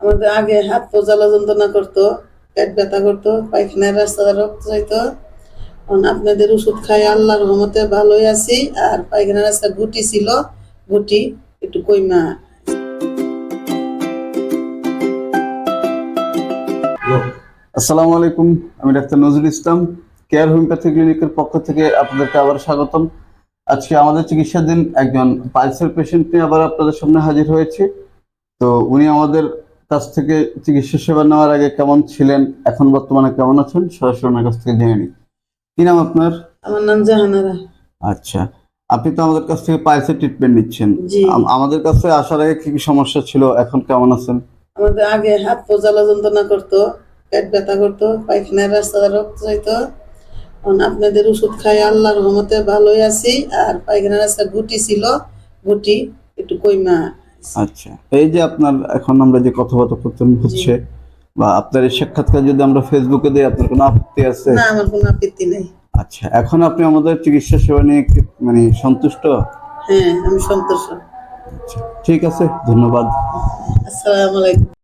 আমাদের আগে হাত পা জ্বালা যন্ত্রণা করতো, পেট ব্যথা করতো পায়খানার রাস্তা রক্ত যাইতো। এখন আপনাদের ওষুধ খাই, আল্লাহর রহমতে ভালোই আছি। আর পায়খানার রাস্তা গুটি ছিল গুটি একটু কইমা। আসসালামু আলাইকুম। আমি doctor Nazrul Islam care homeopathy ক্লিনিকের পক্ষ থেকে আপনাদেরকে আবার স্বাগতম। আজকে আমাদের চিকিৎসাধীন একজন পালসের পেশেন্ট নিয়ে আবার আপনাদের সামনে হাজির হয়েছে। তো উনি আমাদের কাছ থেকে চিকিৎসা সেবা নেওয়ার আগে কেমন ছিলেন এখন বর্তমানে কেমন আছেন সরাসরি ওনার কাছ থেকে জেনে নিই। কি নাম আপনার? আমার নাম জাহানারা আচ্ছা আপনি তো আমাদের কাছ থেকে পালসের ট্রিটমেন্ট নিচ্ছেন। আমাদের কাছে আসার আগে কি কি সমস্যা ছিল এখন কেমন আছেন? আমাদের আগে হাত পা জ্বালা যন্ত্রণা করতো পেট ব্যথা করতো পায়খানার রাস্তা রক্ত যাইতো। এখন আপনাদের ওষুধ খাই আল্লাহর রহমতে ভালোই আছি। আর পায়খানার রাস্তা গুটি ছিল গুটি একটু কইমা আচ্ছা এই যে আপনার এখন আমরা যে কথোপকথন হচ্ছে বা আপনার এই সাক্ষাৎকার যদি আমরা ফেসবুকে দিই আপনার কোনো আপত্তি আছে? না আমার কোনো আপত্তি নেই। আচ্ছা এখন আপনি আমাদের চিকিৎসা সেবা নিয়ে মানে সন্তুষ্ট? হ্যাঁ আমি সন্তোষ আচ্ছা ঠিক আছে ধন্যবাদ। আসসালামু আলাইকুম।